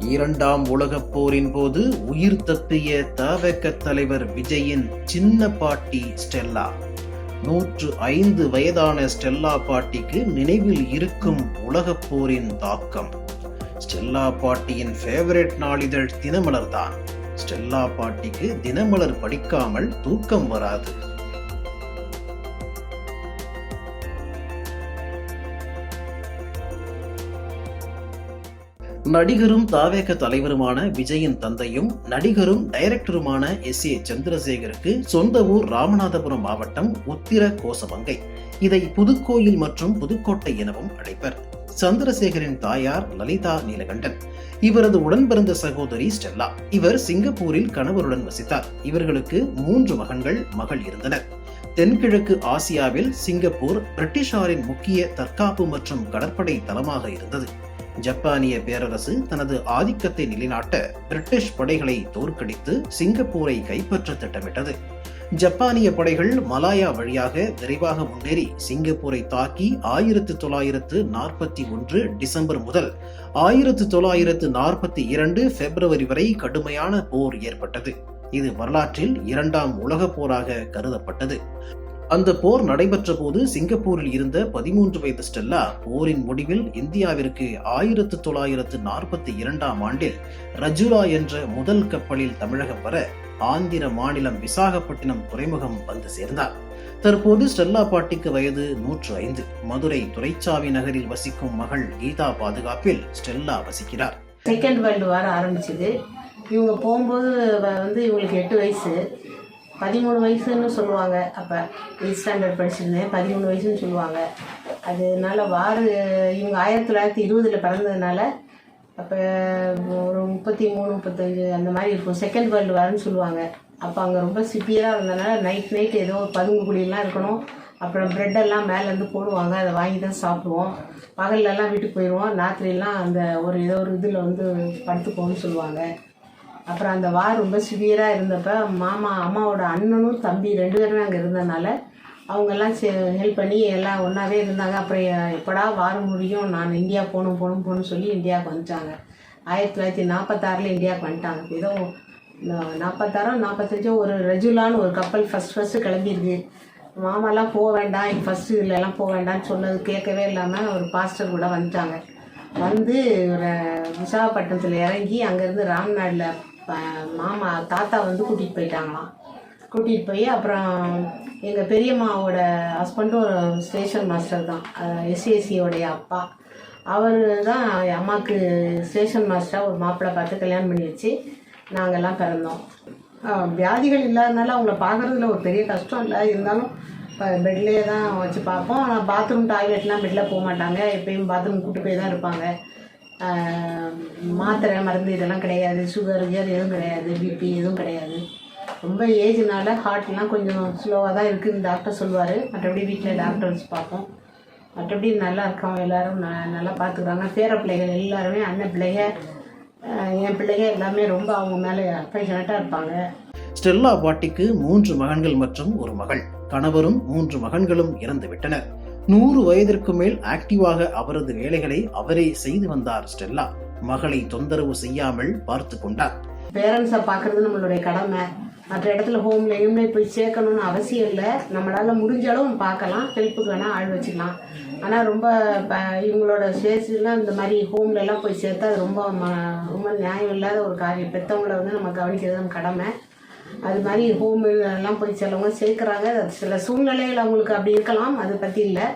இரண்டாம் உலகப் போரின் போது உயிர் தப்பிய தவக தலைவர் விஜயின் சின்ன பாட்டி ஸ்டெல்லா. நூற்று ஐந்து வயதான ஸ்டெல்லா பாட்டிக்கு நினைவில் இருக்கும் உலகப் போரின் தாக்கம். ஸ்டெல்லா பாட்டியின் ஃபேவரட் நாளிதழ் தினமலர் தான் ஸ்டெல்லா பாட்டிக்கு தினமலர் படிக்காமல் தூக்கம் வராது. நடிகரும் தாவேக தலைவருமான விஜயின் தந்தையும் நடிகரும் டைரக்டருமான எஸ் ஏ சந்திரசேகருக்கு சொந்த ஊர் ராமநாதபுரம் மாவட்டம் உத்திர கோசமங்கை இதை புதுக்கோயில் மற்றும் புதுக்கோட்டை எனவும் அழைப்பர். சந்திரசேகரின் தாயார் லலிதா நீலகண்டன். இவரது உடன் பிறந்த சகோதரி ஸ்டெல்லா. இவர் சிங்கப்பூரில் கணவருடன் வசித்தார். இவர்களுக்கு மூன்று மகன்கள் மகள் இருந்தனர். தென்கிழக்கு ஆசியாவில் சிங்கப்பூர் பிரிட்டிஷாரின் முக்கிய தற்காப்பு மற்றும் கடற்படை தளமாக இருந்தது. ஜப்பானிய பேரரசு தனது ஆதிக்கத்தை நிலைநாட்ட பிரிட்டிஷ் படைகளை தோற்கடித்து சிங்கப்பூரை கைப்பற்ற திட்டமிட்டது. ஜப்பானிய படைகள் மலாயா வழியாக விரைவாக முன்னேறி சிங்கப்பூரை தாக்கி ஆயிரத்து தொள்ளாயிரத்து நாற்பத்தி ஒன்று டிசம்பர் முதல் ஆயிரத்து தொள்ளாயிரத்து நாற்பத்தி இரண்டு பிப்ரவரி வரை கடுமையான போர் ஏற்பட்டது. இது வரலாற்றில் இரண்டாம் உலகப் போராக கருதப்பட்டது. அந்த போர் நடைபெற்ற போது சிங்கப்பூரில் இருந்த பதிமூன்று வயது ஸ்டெல்லா போரின் முடிவில் இந்தியாவிற்கு ஆயிரத்து தொள்ளாயிரத்து நாற்பத்தி இரண்டாம் ஆண்டில் ரஜுலா என்ற முதல் கப்பலில் தமிழகம் வர ஆந்திர மாநிலம் விசாகப்பட்டினம் துறைமுகம் வந்து சேர்ந்தார். தற்போது ஸ்டெல்லா பாட்டிக்கு வயது நூற்று ஐந்து. மதுரை துரைச்சாவி நகரில் வசிக்கும் மகள் கீதா பாதுகாப்பில் ஸ்டெல்லா வசிக்கிறார். செகண்ட் வேர்ல்டு வார் ஆரம்பிச்சது. இவங்க போகும்போது வந்து இவங்களுக்கு எட்டு வயசு. பதிமூணு வயசுன்னு சொல்லுவாங்க. அப்போ எயிட் ஸ்டாண்டர்ட் படிச்சிருந்தேன். பதிமூணு வயசுன்னு சொல்லுவாங்க. அதனால வார் இவங்க ஆயிரத்தி தொள்ளாயிரத்தி இருபதில் பிறந்ததுனால அப்போ ஒரு முப்பத்தி மூணு முப்பத்தஞ்சு அந்த மாதிரி இருக்கும். செகண்ட் வேர்ல்டு வார்னு சொல்லுவாங்க. அப்போ அங்கே ரொம்ப சிப்பியராக இருந்ததுனால நைட் நைட் ஏதோ பதுங்கு குழியெல்லாம் இருக்கணும். அப்புறம் ப்ரெட்டெல்லாம் மேலேருந்து போடுவாங்க. அதை வாங்கி தான் சாப்பிடுவோம். பகல்லலாம் வீட்டுக்கு போயிடுவோம் ராத்திரியெல்லாம் அந்த ஒரு ஏதோ ஒரு இதில் வந்து படுத்துக்கோன்னு சொல்லுவாங்க. அப்புறம் அந்த வார் ரொம்ப சிவியராக இருந்தப்ப மாமா அம்மாவோட அண்ணனும் தம்பி ரெண்டு பேரும் அங்கே இருந்ததுனால அவங்கெல்லாம் ஹெல்ப் பண்ணி எல்லாம் ஒன்றாவே இருந்தாங்க. அப்புறம் எப்படா வார் முடியும்? நான் இந்தியா போகணும் போகணும் போகணும்னு சொல்லி இந்தியாவுக்கு வந்துட்டாங்க. ஆயிரத்தி தொள்ளாயிரத்தி நாற்பத்தாறில் இந்தியாவுக்கு வந்துட்டாங்க. ஏதோ நாற்பத்தாறோ நாற்பத்தஞ்சோ ஒரு ரெஜுலான்னு ஒரு கப்பல் ஃபஸ்ட் ஃபஸ்ட்டு கிளம்பியிருக்கு. மாமாலாம் போக வேண்டாம். ஃபஸ்ட்டு இதுலலாம் போக வேண்டாம்னு சொன்னது கேட்கவே இல்லாமல் ஒரு பாஸ்டர் கூட வந்துட்டாங்க. வந்து ஒரு விசாகப்பட்டினத்தில் இறங்கி அங்கேருந்து ராம்நாடில் மாமா தாத்தா வந்து கூட்டிகிட்டு போயிட்டாங்களாம். கூட்டிகிட்டு போய் அப்புறம் எங்கள் பெரியம்மாவோட ஹஸ்பண்டும் ஒரு ஸ்டேஷன் மாஸ்டர் தான். எஸ்சிஎஸ்சியோடைய அப்பா. அவர் தான் என் அம்மாவுக்கு ஸ்டேஷன் மாஸ்டராக ஒரு மாப்பிள்ளை பார்த்து கல்யாணம் பண்ணி வச்சு நாங்கள்லாம் பிறந்தோம். வியாதிகள் இல்லாதனால அவங்கள பார்க்குறதுல ஒரு பெரிய கஷ்டம் இல்லை. இருந்தாலும் இப்போ பெட்லேயே தான் வச்சு பார்ப்போம். ஆனால் பாத்ரூம் டாய்லெட்லாம் பெட்டில் போக மாட்டாங்க. எப்பயும் பாத்ரூம் கூட்டு போய் தான் இருப்பாங்க. மாத்திரை மருந்து இதெல்லாம் கிடையாது. சுகர் கியர் எதுவும் கிடையாது. பிபி எதுவும் கிடையாது. ரொம்ப ஏஜ்னால ஹார்ட்லாம் கொஞ்சம் ஸ்லோவாக தான் இருக்குதுன்னு டாக்டர் சொல்லுவார். மற்றபடி வீட்டில் டாக்டர்ஸ் பார்ப்போம். மற்றபடி நல்லா இருக்கோம் எல்லோரும் ந நல்லா பார்த்துக்குறாங்க. பேர பிள்ளைகள் எல்லாருமே அண்ணன் பிள்ளைங்க என் பிள்ளைங்க எல்லாமே ரொம்ப அவங்க மேலே அஃபெக்ஷனட்டாக இருப்பாங்க. ஸ்டெல்லா பாட்டிக்கு மூன்று மகன்கள் மற்றும் ஒரு மகள். கணவரும் மூன்று மகன்களும் இறந்து விட்டனர் நூறு வயதிற்கு மேல் ஆக்டிவாக அவரது வேலைகளை அவரே செய்து வந்தார் ஸ்டெல்லா. மகளை தொந்தரவு செய்யாமல் பார்த்து கொண்டார். பேரண்ட்ஸை பார்க்குறது நம்மளுடைய கடமை. மற்ற இடத்துல ஹோம்ல ஹோம்ல போய் சேர்க்கணும்னு அவசியம் இல்லை. நம்மளால் முடிஞ்ச அளவு பார்க்கலாம். ஹெல்ப்புக்கு வேணால் ஆள் வச்சுக்கலாம். ஆனால் ரொம்ப இவங்களோட ஸ்டேஜ்லாம் இந்த மாதிரி ஹோம்லலாம் போய் சேர்த்தா அது ரொம்ப ம ரொம்ப நியாயம் இல்லாத ஒரு காரியம். பெற்றவங்கள வந்து நம்ம கவனிக்கிறது நம்ம கடமை. அது மாதிரி ஹோம் எல்லாம் போய் சிலவங்க சேர்க்குறாங்க. சில சூழ்நிலைகள் அவங்களுக்கு அப்படி இருக்கலாம். அதை பற்றி இல்லை.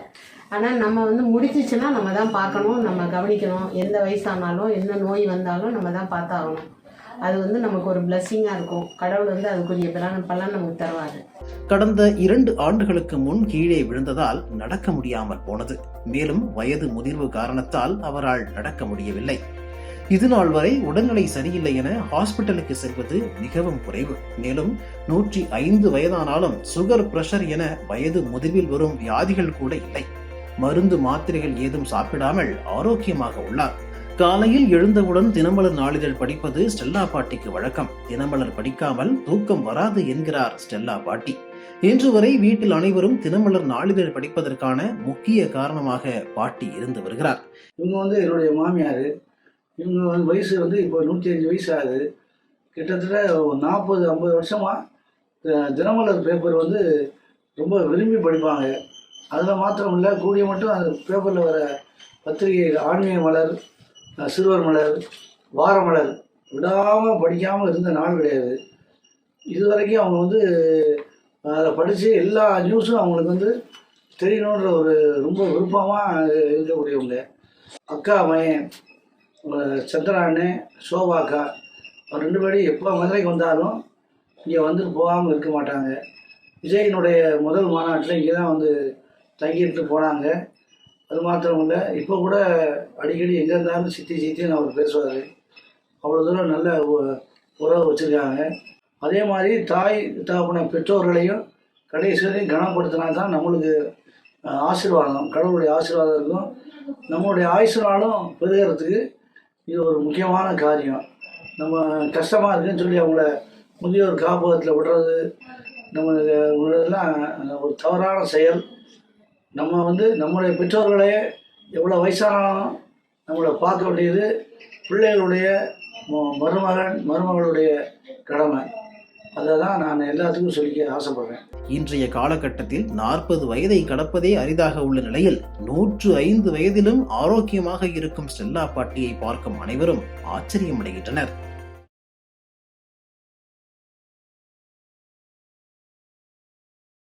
ஆனால் நம்ம வந்து முடிச்சிச்சுன்னா நம்ம தான் பார்க்கணும் நம்ம கவனிக்கணும். எந்த வயசானாலும் என்ன நோய் வந்தாலும் நம்ம தான் பார்த்தாகணும் அது வந்து நமக்கு ஒரு பிளஸ்ஸிங்காக இருக்கும். கடவுள் வந்து அதுக்குரிய பலன் பலன் நமக்கு தருவார். கடந்த இரண்டு ஆண்டுகளுக்கு முன் கீழே விழுந்ததால் நடக்க முடியாமல் போனது. மேலும் வயது முதிர்வு காரணத்தால் அவரால் நடக்க முடியவில்லை. இது நாள் வரை உடல்நிலை சரியில்லை என ஹாஸ்பிட்டலுக்கு செல்வது மிகவும் குறைவு. மேலும் நூற்றி ஐந்து வயதானாலும் சுகர் பிரஷர் என வயது முதிர்வில் வரும் வியாதிகள் கூட இல்லை. மருந்து மாத்திரைகள் ஏதும் சாப்பிடாமல் ஆரோக்கியமாக உள்ளார். காலையில் எழுந்தவுடன் தினமலர் நாளிதழ் படிப்பது ஸ்டெல்லா பாட்டிக்கு வழக்கம். தினமலர் படிக்காமல் தூக்கம் வராது என்கிறார் ஸ்டெல்லா பாட்டி. இன்று வரை வீட்டில் அனைவரும் தினமலர் நாளிதழ் படிப்பதற்கான முக்கிய காரணமாக பாட்டி இருந்து வருகிறார். இவங்க வந்து என்னுடைய மாமியார். இவங்க வந்து வயசு வந்து இப்போ நூற்றி அஞ்சு வயசு ஆகுது. கிட்டத்தட்ட ஒரு நாற்பது ஐம்பது வருஷமாக தினமலர் பேப்பர் வந்து ரொம்ப விரும்பி படிப்பாங்க. அதில் மாத்திரம் இல்லை கூடிய மட்டும் அந்த பேப்பரில் வர பத்திரிகை ஆன்மீக மலர் சிறுவர் மலர் வார மலர் விடாமல் படிக்காமல் இருந்த நாள் கிடையாது. இது வரைக்கும் அவங்க வந்து அதை படித்து எல்லா நியூஸும் அவங்களுக்கு வந்து தெரியணுன்ற ஒரு ரொம்ப விருப்பமாக இருக்கக்கூடியவங்க. அக்கா மயன் சந்திரானு சோபாக்கா அவர் ரெண்டு பேரும் எப்போ மதுரைக்கு வந்தாலும் இங்கே வந்து போகாமல் இருக்க மாட்டாங்க. விஜயனுடைய முதல் மாநாட்டில் இங்கே தான் வந்து தங்கிட்டு போனாங்க. அது மாத்திரம் இல்லை இப்போ கூட அடிக்கடி எங்கே இருந்தாலும் சித்தி சித்தின்னு அவர் பேசுவார். அவ்வளோ தூரம் நல்ல உ- உறவு வச்சுருக்காங்க. அதே மாதிரி தாய் தகப்பன பெற்றோர்களையும் கடைசி வரையும் கனப்படுத்தினா தான் நம்மளுக்கு ஆசீர்வாதம் கடவுளுடைய ஆசீர்வாதம் இருக்கும். நம்மளுடைய ஆயுசுனாலும் பெருகிறதுக்கு இது ஒரு முக்கியமான காரியம். நம்ம கஷ்டமாக இருக்குன்னு சொல்லி அவங்கள முதியோர் காப்பகத்தில் விடுறது நம்மளுக்கு உள்ளதெல்லாம் ஒரு தவறான செயல். நம்ம வந்து நம்முடைய பெற்றோர்களே எவ்வளோ வயசானாலும் நம்மளை பார்க்க வேண்டியது பிள்ளைகளுடைய ம- மருமகன் மருமகளுடைய கடமை. அதை தான் நான் எல்லாத்துக்கும் சொல்லிக்க ஆசைப்படுறேன். இன்றைய காலகட்டத்தில் நாற்பது வயதை கடப்பதே அரிதாக உள்ள நிலையில் நூற்று ஐந்து வயதிலும் ஆரோக்கியமாக இருக்கும் ஸ்டெல்லா பாட்டியை பார்க்கும் அனைவரும் ஆச்சரியமடைகின்றனர்.